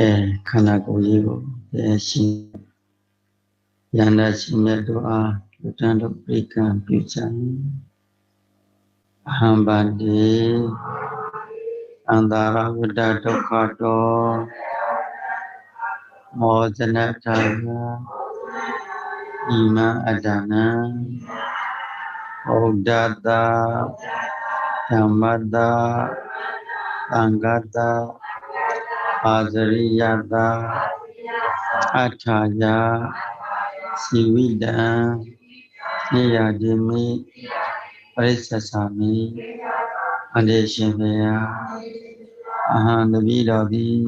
ကဲခန္ဓာကိုယ်ကြီးကိုပြန်ရှင်းယန္တာရှင်မြတ်တို့အားလူတန်းတို့ပြိကံပြုချင်အဟံဗန္တိအန္တာရဝတ္တဒုက္ခတောမောဇနထာယဣမံအတ္တနံဩဒ္ဒတာဓမ္မတာသံဃတာ အာဇရိယတာအထာယစီဝိတံနေယတိမိပရိစ္ဆသာမိအတေရှင်ဘုရားအဟံတပိတော်သည်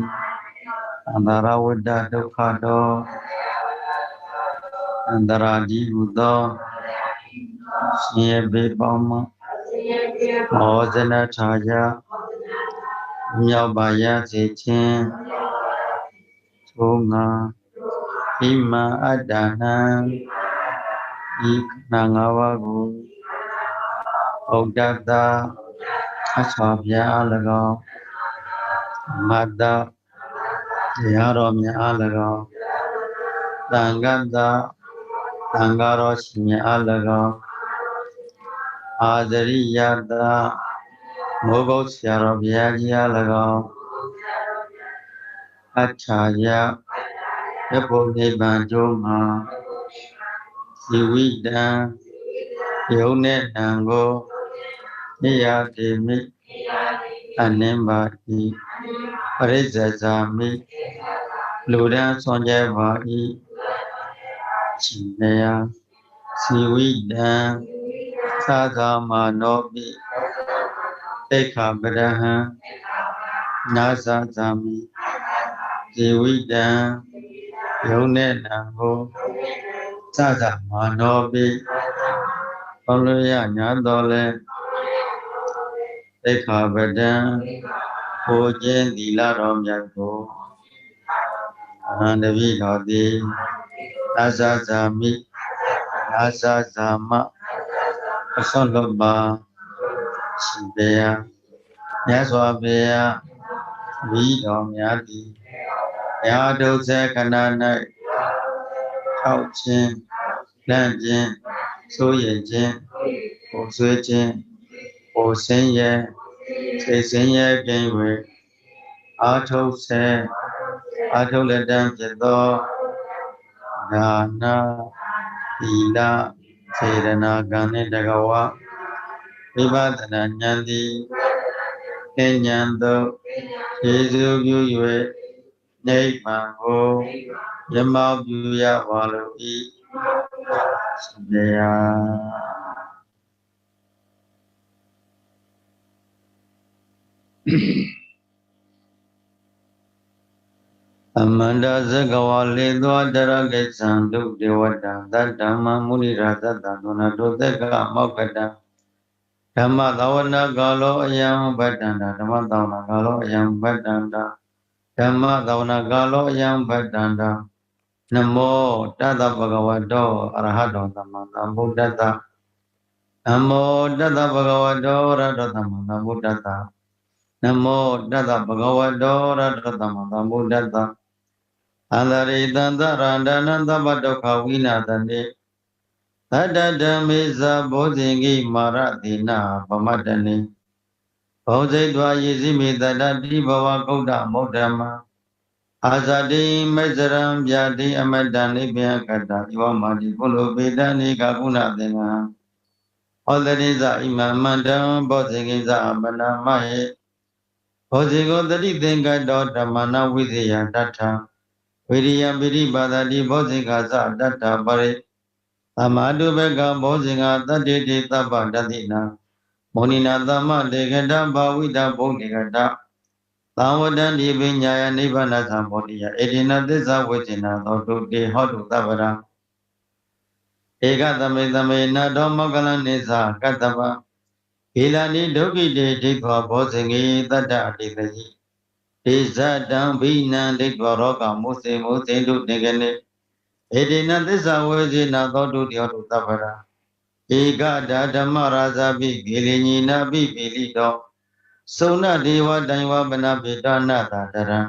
အန္တရဝတ္တဒုက္ခတောအန္တရာဒီဟုသောရှင်ရဲ့ဘေးပေါင်းမှာမောဇနထာယ မြောက်ပါရစေခြင်းသို့ငါဣမံအတ္တနံဤနာငါးပါးကိုဩဒ္ဒတာအချောပြအား၎င်းမတ္တတရားတော်မြတ်အား၎င်းသံဃတသံဃာတော်ရှင်မြတ်အား၎င်းအာဇရိယတာ မိုးကုတ်ဆရာတော်ဘုရားကြီးအား၎င်းအထာယရဖို့နိဗ္ဗာန်ကျိုးမှာဇီဝိတံယုံနဲ့တံကိုနေရတိမိအနင်းပါတိပရိစ္ဆေဇာမိလူဒန်းဆွန်ကြပါ၏ရှင်နေယဇီဝိတံသာသာမာနောပိ တိခာပရဟံနာသဇာမိဇေဝိတံယုံနဲ့နံကိုသဇာမာနောပိဘောလို့ရညာတော်လဲတိခာပဒံဟိုခြင်းသီလတော်မြတ်ကိုအဟံတပိတော်သည်နာသဇာမိနာသဇာမအဆောလပါ ရှင်ဘုရားမြတ်စွာဘုရားဝိတော်များသည်ရာဒုစခဏ၌ထောက်ခြင်းလန့်ခြင်းဆိုရခြင်းပုံဆွေးခြင်းပုံစင်းရဲ့စိတ်စင်းရဲ့ကင်းဝေအာထုတ်ဆဲအာထုတ်လက်တံဖြစ်သောဒါနာသီလစေရနာကံနှင့်တကဝ ဝိပဿနာဉာဏ်သည်သင်ဉာဏ်သို့ယေရှုပြု၍နိဗ္ဗာန်ကိုမြတ်မောပြုရပါလို့ဤသေယအမန္တဇဂဝါလေသောတရကိသံဒုဒေဝတံသတ္တမမုနိရာသတ္တသောနတုသက်ကမောက္ကတံ ဓမ္မသဝနာကာလောအယံဗတ္တန္တာဓမ္မသဝနာကာလောအယံဗတ္တန္တာဓမ္မသဝနာကာလောအယံဗတ္တန္တာနမောတတ္တဗဂဝတောအရဟတောသမ္မာသမ္ဗုဒ္ဓတ္တနမောတတ္တဗဂဝတောရဟတောသမ္မာသမ္ဗုဒ္ဓတ္တနမောတတ္တဗဂဝတောရဟတောသမ္မာသမ္ဗုဒ္ဓတ္တအန္တရိတံသရန္တနံသဗ္ဗဒုက္ခဝိနာတတိ သတ္တဓမ္မေဇဘောဇင်ကိမာရတိနာဗမတနိဘောဇိတ်သွာယေစီမေတတတိဘဝကုဋ္ဌမௌဒ္ဓမအာဇတိမေဇရံဗျာတိအမတ္တနိဗ္ဗယကတ္တဧဝမာတိကုလိုပေတနိကကုဏသင်္ကံဩတရိဇဣမမန္တံဘောဇင်ကိဇအပနာမဟေဘောဇင်ကိုတတိသင်္ကတောဓမ္မနာဝိသေယတထံဝိရိယပိရိပါဒတိဘောဇင်္ဂသတတ္တပရိ သမာတုဘကဘောဇင်္ဂတတ္တိတိသဗ္ဗတတိနာမောနိနာသမ္မတေကတဘာဝိတဘုံတေကတသံဝတ္တံဒီပညာယနိဗ္ဗာန်သံဘောတိယအေဒီနာသစ္စာဝိဇ္ဇနာသောတုတေဟောတုသဗ္ဗရာဧကသမေသမေနတောမောကလနိသကတ္တဗဂေလဏိဒုက္ခိတေဒိဋ္ဌောဘောဇင်္ဂေတတ္တအတိတယိဒေဇတံဘိနံဒိဋ္ဌောရောဂမုစေမုစေတုနေကနေ ဧတေနသစ္စာဝေဇေနသောတုတယောတုသဗ္ဗရာဧကဒါဓမ္မရာဇပိဂေလိညိနာပိပိလိတောသုဏဒေဝတိုင်ဝပနပိတနာတာတရံ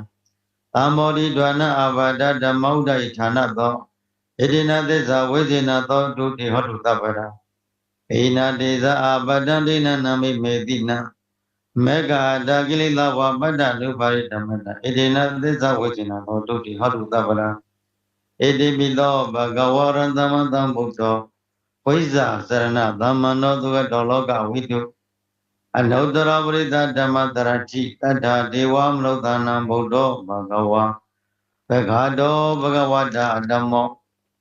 သံမောဒီဒွါနအာဘာဒဓမ္မௌဒ္ဒိဌာနသောဣတိနာသစ္စာဝိဇေနသောတုတိဟောတုတပ္ပရာဣနာတေဇအာပတံဒိနနာမိမေတိနမေဃာတာကိလေသာဝပတ္တနုပါရိဓမ္မတဣတိနာသစ္စာဝိဇေနသောတုတိဟောတုတပ္ပရာ ဣတိပိသောဘဂဝရံသမံတံဘုဒ္ဓောဝိဇ္ဇာစရဏသမ္မနောသုဝတောလောကဝိတုအနုတ္တရပရိသဓမ္မတရတိတတ္ထာဒေဝမနုဿာနံဗုဒ္ဓောဘဂဝါဘဂါတောဘဂဝတာအတ္တမော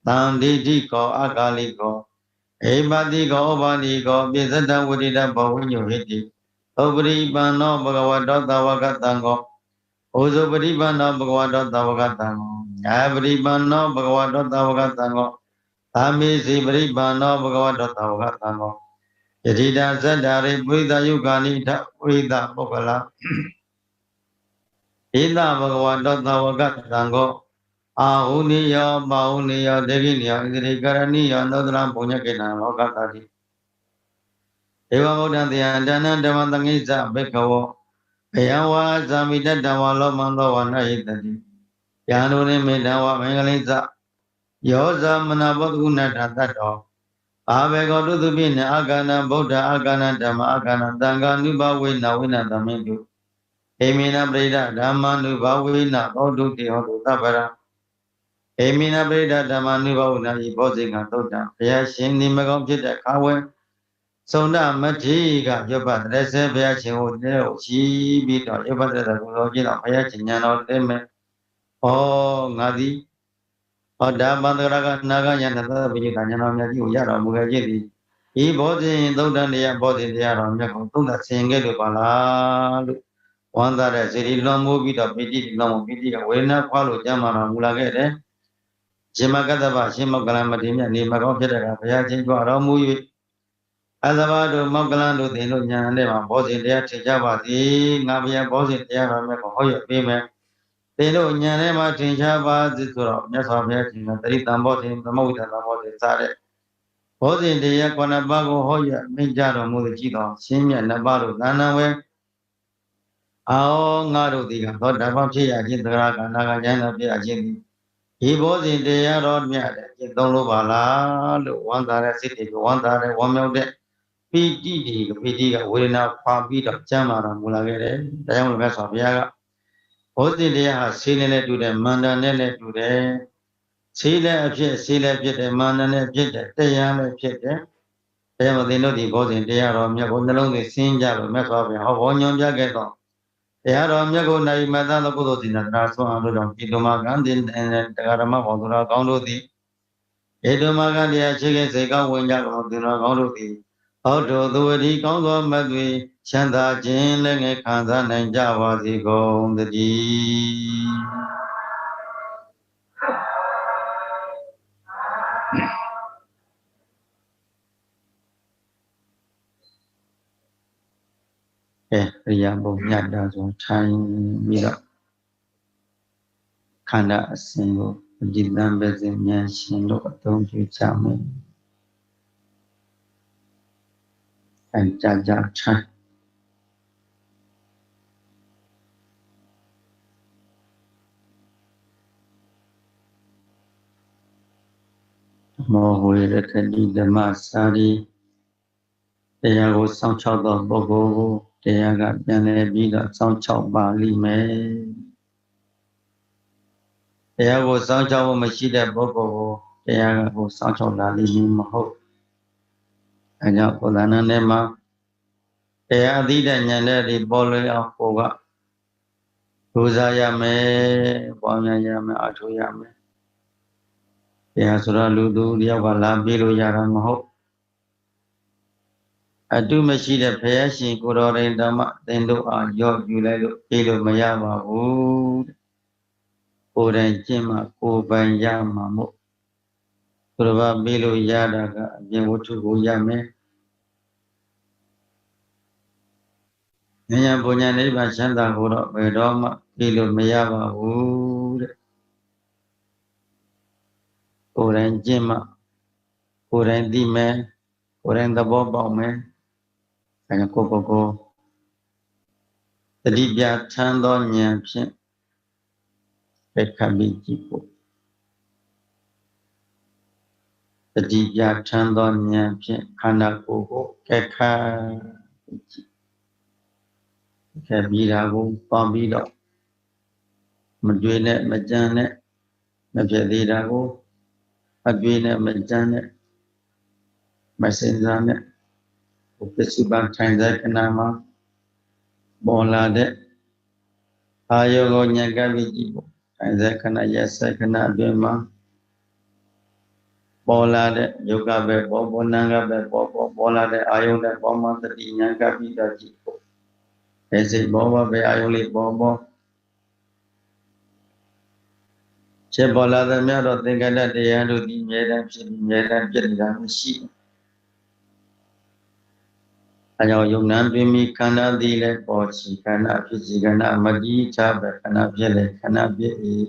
တန်တိတိကောအကာလိကောဧပတိကောဩဘာတိကောပိစတံဝတိတဘဝိညုဟိတိဥပရိပန္နောဘဂဝတောသဝကတံကောဩဇုပရိပန္နောဘဂဝတောသဝကတံကော ညာပရိပန္နောဘဂဝတောသဝကတံကောသာမေစီပရိပန္နောဘဂဝတောသဝကတံကောယတိတာဇတ္တာရိပုရိသယုဂာနိထပုရိသပုဂ္ဂလာဣဒဘဂဝတောသဝကတံကောအာဟုနိယောပါဟုနိယောဒေဂိနိယောဣတိကရဏိယောသောတရပုညကေနံလောကတာတိဧဝဗုဒ္ဓံတရားဒါနဓမ္မသငိစ္စဘေကဝောဘယံဝါဇာမိတတဝါလောမန္တောဝနဟိတတိ ယာနုရိမေတဝမင်္ဂလိစ္စယောဇာမနာဘောဓုနတတတ္တောအာဘေကောတုသူပိနအာကဏဗုဒ္ဓအာကဏဓမ္မအာကဏတံဃာနုဘဝေနဝိနသမိတုဧမိနပရိဒဓမ္မနုဘဝေနသောတုတိဟောတုသဗ္ဗရာဧမိနပရိဒဓမ္မနုဘဝနာဤဘောဇိကသုတ်တံဘုရားရှင်ဒီမကောင်းဖြစ်တဲ့ခါဝဲသုံဒမထေကရွတ်ပတ်တဲ့ဆေဘုရားရှင်ကိုတဲကိုရှိပြီးတော့ရွတ်ပတ်တဲ့ကုသိုလ်ကြီးတော့ဘုရားရှင်ညာတော်တဲမဲ့ ဩငါသည်ဟောဒါမန္တရာကနာဂယန္တသဗ္ဗေကညာတော်မြတ်ကြီးကိုရတော်မူခဲ့ခြင်းသည်ဤဘောဇင်သုတ်တန်တရားဘောဇင်တရားတော်မြတ်ကိုသုံးသဆင်ခဲ့လို့ပါလားလို့ဝန္တာတဲ့စေတီလွန်မိုးပြီးတော့ပိဋိလွန်မိုးပိဋိကဝေဒနာခွာလို့ကြမ်းမာတော်မူလာခဲ့တယ်ရှင်မကတ္တဗရှင်မောကလမတိမြတ်နေမကောင်းဖြစ်တဲ့ကဘုရားချင်းကြွတော်မူ၍အသဘာတို့မောကလန်တို့သင်တို့ညာနဲ့မှာဘောဇင်တရားထင်ကြပါသည်ငါဘုရားဘောဇင်တရားတော်မြတ်ကိုဟောရပေးမယ် သင်တို့ညာထဲမှာထင်ရှားပါသည်ဆိုတော့မြတ်စွာဘုရားရှင်ကတတိတံဘောဇင်သမုဒ္ဒတံဘောဇင်စတဲ့ဘောဇင်တရားခုနှစ်ပါးကိုဟောရမိကြတော်မူသည်ကြည်တော်ရှင်းမြတ်နှစ်ပါးတို့သဏ္ဍာန်ဝဲအောငါတို့ဒီကသောဓမ္မဖြစ်ရခြင်းသရကနာကဉာဏ်ဖြစ်ရခြင်းဒီဒီဘောဇင်တရားတော်မြတ်တဲ့ကျင့်သုံးလို့ပါလားလို့ဝမ်းသာတဲ့စိတ်တွေဝမ်းသာတဲ့ဝမ်းမြောက်တဲ့ပီတိဒီပီတိကဝေဒနာခွာပြီးတော့ကျမ်းမာတော်မူလာခဲ့တယ်။ဒါကြောင့်မို့မြတ်စွာဘုရားက ဘောဇင်တရားဟာဆေးနဲ့လည်းတူတယ်မန္တန်နဲ့လည်းတူတယ်။ဆေးလည်းအဖြစ်ဆေးလည်းဖြစ်တယ်မန္တန်လည်းဖြစ်တယ်တရားလည်းဖြစ်တယ်။ဒါကြောင့်မို့သင်တို့ဒီဘောဇင်တရားတော်မြတ်ကိုနှလုံးသွင်းစဉ်းကြလို့မြတ်စွာဘုရားဟောဘောညွန်ပြခဲ့တော့တရားတော်မြတ်ကိုနိုင်မသာသောကုသိုလ်သီလတရားဆွမ်းအားလို့ကြောင့်ဒီလိုမှကံတင်တရားဓမ္မဘောသူတော်ကောင်းတို့သည်ဧတုမကံတရားခြေခဲ့စိတ်ကောင်းဝင်ကြတော်သူတော်ကောင်းတို့သည်ဟောတုသဝတိကောင်းသောမတ်တွေ ချမ်းသာခြင်းလည်းငယ်ခံစားနိုင်ကြပါစေကုန်သတည်းအဲအရိယာဘုံညတ်တာဆိုထိုင်ပြီးတော့ခန္ဓာအစဉ်ကိုအကြည်တမ်းပဲစဉ်ဉာဏ်ရှင်လို့အသုံးပြုကြမယ်။အဲကြာကြာထိုင် မောဟဝေရတတိဓမ္မစာရီတရားကိုစောင့်ချသောပုဂ္ဂိုလ်ကိုတရားကပြန်လဲပြီးတော့စောင့်ချောက်ပါလိမ့်မယ်တရားကိုစောင့်ချောက်ဖို့မရှိတဲ့ပုဂ္ဂိုလ်ကိုတရားကိုစောင့်ချောက်လာလိမ့်မဟုတ်အဲကြောင့်ဘုရားနန္ဒမှာတရားအသိတဲ့ဉာဏ်နဲ့ဒီပေါ်လွင်အောင်ဟိုကဒုစားရမယ်ပွားများရမယ်အထောရမယ် တရားဆိုတော့လူသူတယောက်ကလာပြီးလို့ရတာမဟုတ်အတုမရှိတဲ့ဘုရားရှင်ကိုတော်ရင်ဓမ္မသင်တို့အားရော့ယူလိုက်လို့ပြေလို့မရပါဘူးကိုယ်တိုင်ကျင့်မှကိုယ်ပိုင်ရမှာမို့သူတော်ဘာပြေလို့ရတာကအပြင်ဝတ္ထုကိုရမယ်ဉာဏ်ပညာနိဗ္ဗာန်ချမ်းသာကိုတော့ဘယ်တော့မှပြေလို့မရပါဘူးတဲ့ ကိုယ်တိုင်ကျင့်မှကိုယ်တိုင်သိမယ်ကိုယ်တိုင်သဘောပေါက်မယ်အဲဒါကိုကိုကိုတတိပြထမ်းသောဉာဏ်ဖြင့်ပဲခပ်ပြီးကြည့်ဖို့တတိယထမ်းသောဉာဏ်ဖြင့်ခန္ဓာကိုယ်ကိုကဲခါကြည့်ခဲပြီးတာကိုပေါင်းပြီးတော့မတွေးနဲ့မကြမ်းနဲ့မဖြစ်သေးတာကို အတွေးနဲ့မကြမ်းနဲ့မစင်စားနဲ့ပစ္စုပန်ထိုင်တဲ့ခဏမှာပေါ်လာတဲ့အာယောကိုညံကပ်ပြီးကြည့်ဖို့ထိုင်တဲ့ခဏရက်ဆက်ခဏအတွင်းမှာပေါ်လာတဲ့ယုတ်ကပဲပေါ်ပေါ်နာကပဲပေါ်ပေါ်ပေါ်လာတဲ့အာယုနဲ့ပေါ်မှတတိဉာဏ်ကပ်ပြီးတော့ကြည့်ဖို့ဘယ်စိတ်ပေါ်ပေါ်ပဲအာယုလေးပေါ်ပေါ် ချက်ပေါ်လာတဲ့မြတ်တော့သင်္ကတ္တတရားတို့ဒီမြဲတမ်းဖြစ်ပြီးမြဲတမ်းပြည့်နေတာမရှိအဲကြောင့်ယုံနာတွင်မိခန္ဓာသည်လည်းပေါ်ချီခန္ဓာဖြစ်စီခန္ဓာမကြီးချပဲခန္ဓာဖြစ်လေခန္ဓာဖြစ်၏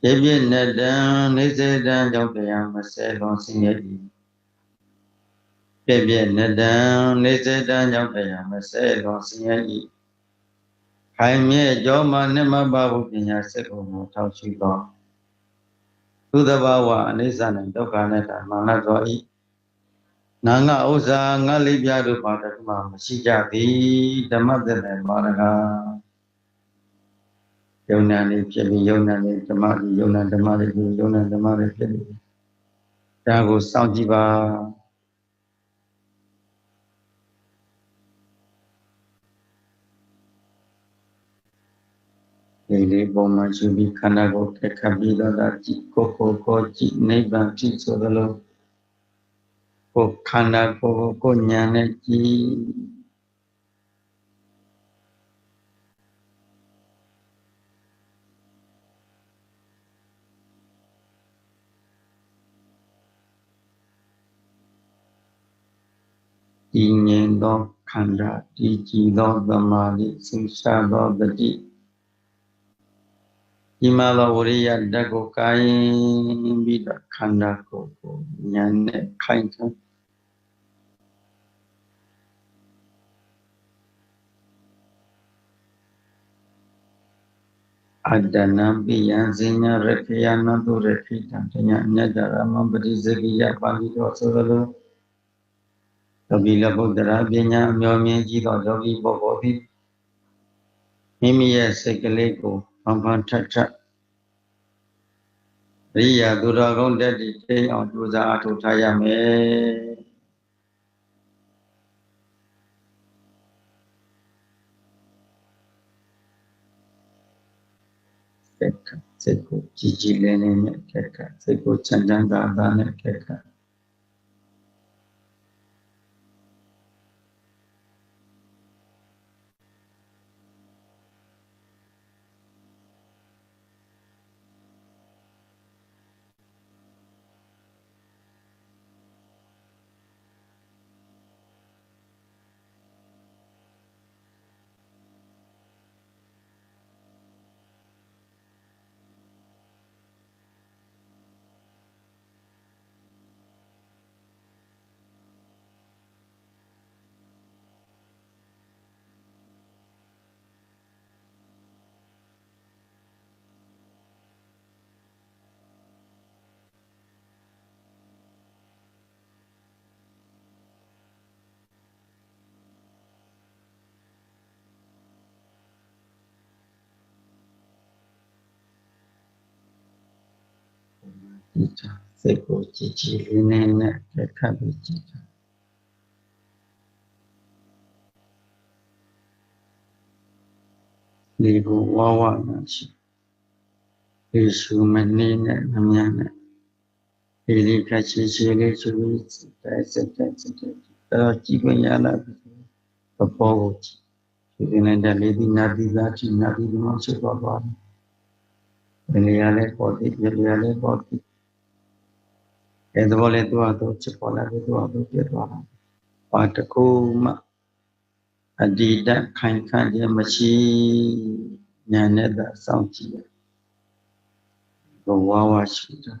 ပြည့်ပြည့်နဲ့တံနေစေတံကြောင့်တရားမဆဲလွန်ဆင်းရဲ၏ပြည့်ပြည့်နဲ့တံနေစေတံကြောင့်တရားမဆဲလွန်ဆင်းရဲ၏ ခိုင်မြဲကြောမှနှမပါဟုပညာစက်ကိုထောက်ရှိသောသုသဘာဝအနိစ္စနဲ့ဒုက္ခနဲ့ဓမ္မနာသောဤနာငါဥစ္စာငါလေးပြတို့ပါတည်းမှမရှိကြသည်ဓမ္မသက်တဲ့မာရကယုံနာနေဖြစ်ပြီးယုံနာနေဓမ္မကြီးယုံနာဓမ္မတွေဖြစ်ယုံနာဓမ္မတွေဖြစ်ပြီးဒါကိုစောင့်ကြည့်ပါ ဒီလေးပုံမှန်ရှိပြီးခန္ဓာကိုယ်ခက်ပြီးတော့ဒါကြည့်ကိုကိုကိုကြည့်နိဗ္ဗာန်ကြည့်ဆိုသလိုကိုခန္ဓာကိုယ်ကိုဉာဏ်နဲ့ကြည့်ဒီငြိမ်သောခန္ဓာဒီကြည်သောသမာဓိစိတ်ရှားသောတတိ ဒီမှာသောဝရိယဓာတ်ကိုကိုင်းပြီးတော့ခန္ဓာကိုယ်ကိုဉာဏ်နဲ့ခိုင်ခံအတ္တနာပိယံဇိညာရခေယနတုရခိတံတညာအညတရမပတိစကိယပါဠိတော်ဆိုလိုယောဂီလဘုဒ္ဓရာပညာအမျောမြင်ကြည့်သောယောဂီပုဂ္ဂိုလ်သည်မိမိရဲ့စိတ်ကလေးကို ဖန်ဖန်ထက်ထက်ရိယာသူတော်ကောင်းတက်တည်ထိအောင်ကြိုးစားအထောက်ထားရမယ်ကက်ကစိတ်ကိုကြည်ကြည်လင်းလင်းနဲ့ကက်ကစိတ်ကိုချမ်းချမ်းသာသာနဲ့ကက် ကကြည့်တာစိတ်ကိုကြည်ကြည်လေးနဲ့နဲ့ကက်ခတ်ပြီးကြည့်တာဒီကိုဝါဝနာရှိယေရှုမနေနဲ့မမြန်နဲ့ဒီလေးကချီချီလေးချူပြီးတဲ့စက်တဲ့စက်တဲ့တော့ကြည့်ခွင့်ရလာပြီပပေါ်ကိုကြည့်ဒီနေတဲ့လေးဒီနာဒီသာချီနာဒီမရှိတော့ပါဘူးဘယ်ရလဲပေါ်တယ်ဘယ်ရလဲပေါ်တယ် အဲသဘောလဲသူ့အတူချစ်ပေါ်လာတယ်သူ့အတူပြတ်သွားတာဘာတကူမှအဒီတခိုင်ခန့်ခြင်းမရှိညာနဲ့သာစောင့်ကြည့်ရဘဝဝရှိတာ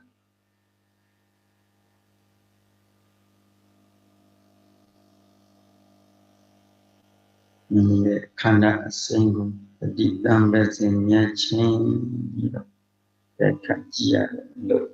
မိမိရဲ့ခန္ဓာအစဉ်ကိုတတိတံပဲစင်မြတ်ချင်းပြီးတော့တက်ခတ်ကြည့်ရတယ်လို့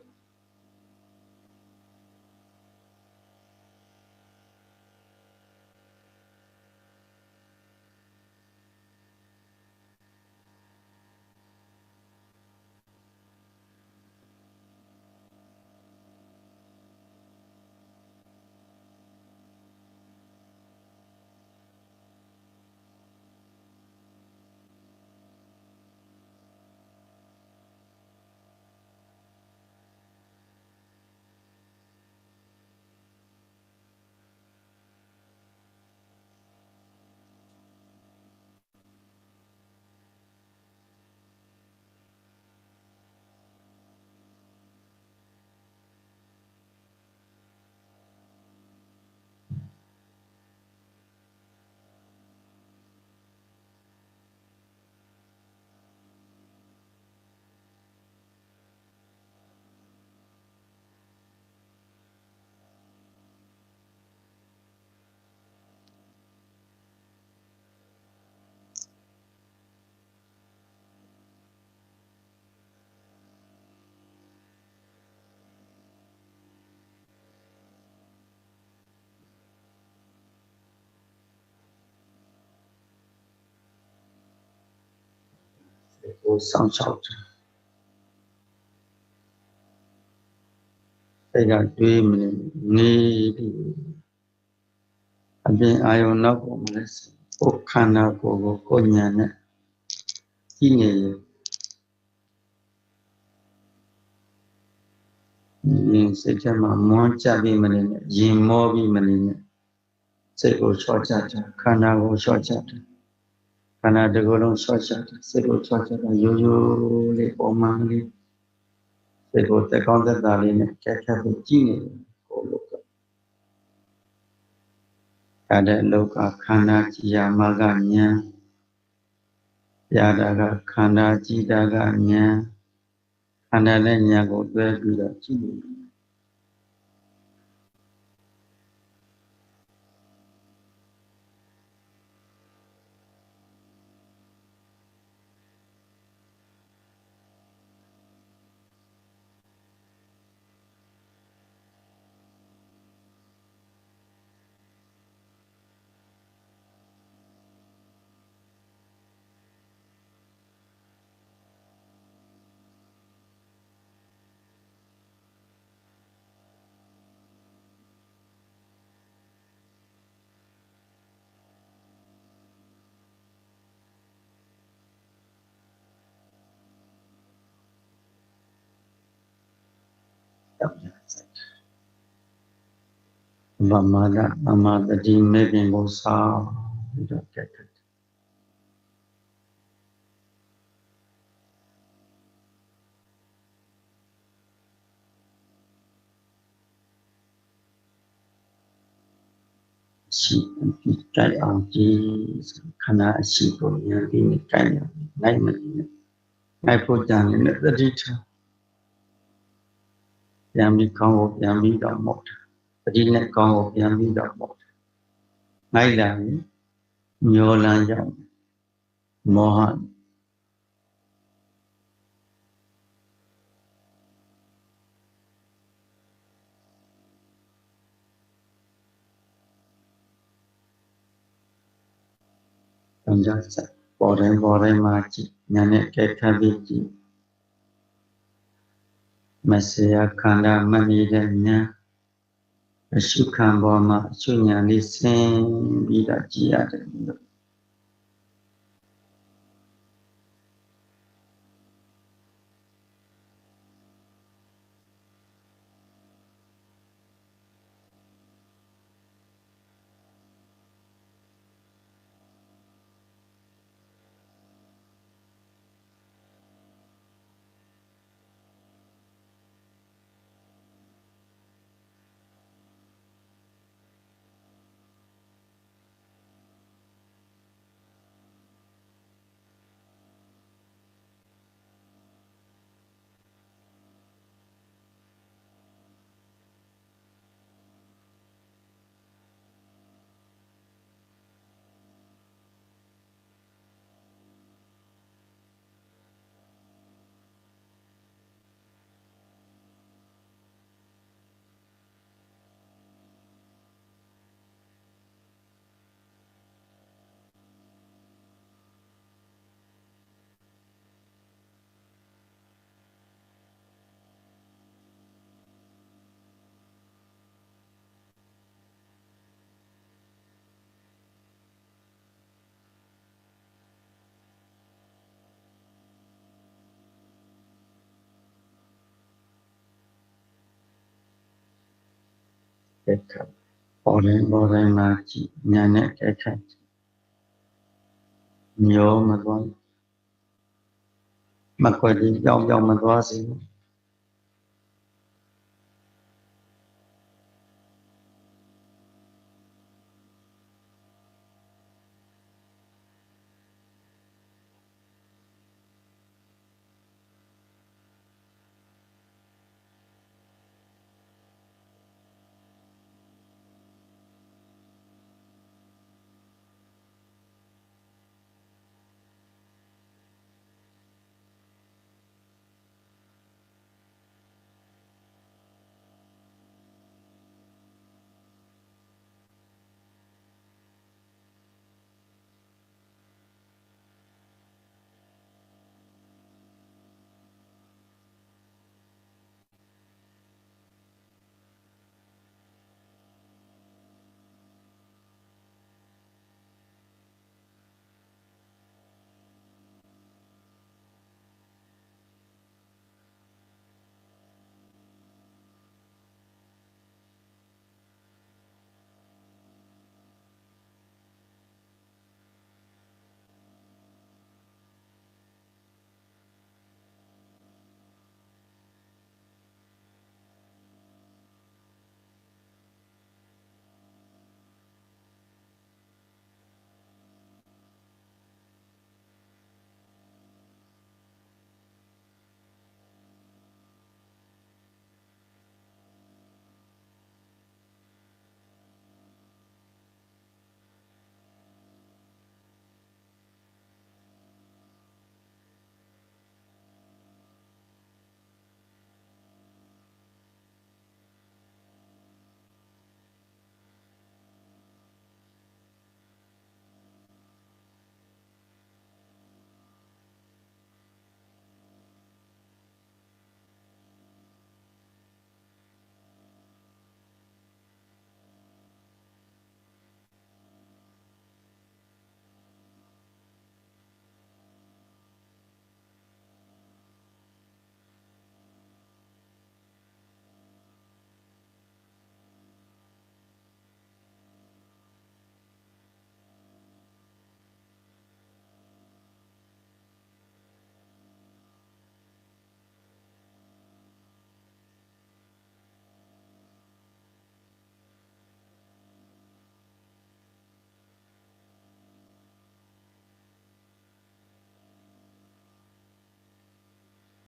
ကိုစောင့်ရှောက်တယ်စိတ်ကတွေးမနေနေပြီးအပြင်အာယုံနောက်ကိုမလဲကိုယ်ခန္ဓာကိုယ်ကိုကိုယ်ဉာဏ်နဲ့ကြည့်နေရင်ရင်စိတ်ထဲမှာမွန်းကြပြီးမနေနဲ့ရင်မောပြီးမနေနဲ့စိတ်ကိုချော့ချကြခန္ဓာကိုချော့ချတယ် ခန္ဓာတစ်ခုလုံးချော့ချတယ်စိတ်ကိုချော့ချတာရိုးရိုးလေးပုံမှန်လေးစိတ်ကိုတက်ကောင်းတက်တာလေးနဲ့ကြက်ကြက်ပြီးကြည့်နေတယ်ကိုလို့ကအဲ့ဒါလောကခန္ဓာကြည်ရမှာကဉာဏ်ရတာကခန္ဓာကြည်တာကဉာဏ်ခန္ဓာနဲ့ဉာဏ်ကိုတွဲပြီးတော့ကြည့်နေတော့ ဗမာဒဗမာတတိမေခင်ကိုစာပြီးတော့ကြက်တယ်ရှိပြီးကြိုက်အောင်ကြည့်ခန္ဓာအရှိကိုဉာဏ်ပြီးကြိုက်ရနိုင်မနေနဲ့နိုင်ဖို့ကြံနေတဲ့တတိထားပြန်ပြီးကောင်းကိုပြန်ပြီးတော့မော့တာပ တိနဲ့ကောင်းကိုပြန်ပြီးတော့မော့တာနိုင်လာရင်မျောလန်းရောက်မောဟတန်ကြစပေါ်တိုင်းပေါ်တိုင်းမှာကြည့်ညာနဲ့ကဲခတ်ပြီးကြည့်မဆေယခန္ဓာမနေတဲ့ဉာဏ် အရှုခံပေါ်မှာအရှုဉာဏ်လေးဆင်းပြီးတော့ကြည်ရတယ်လို့ ကဲခတ်ပေါ်ရင်ပေါ်တိုင်းမှာကြည့်ညာနဲ့ကဲခတ်ညောမသွားမကွက်ကြီးကြောင်ကြောင်မသွားစေဘူး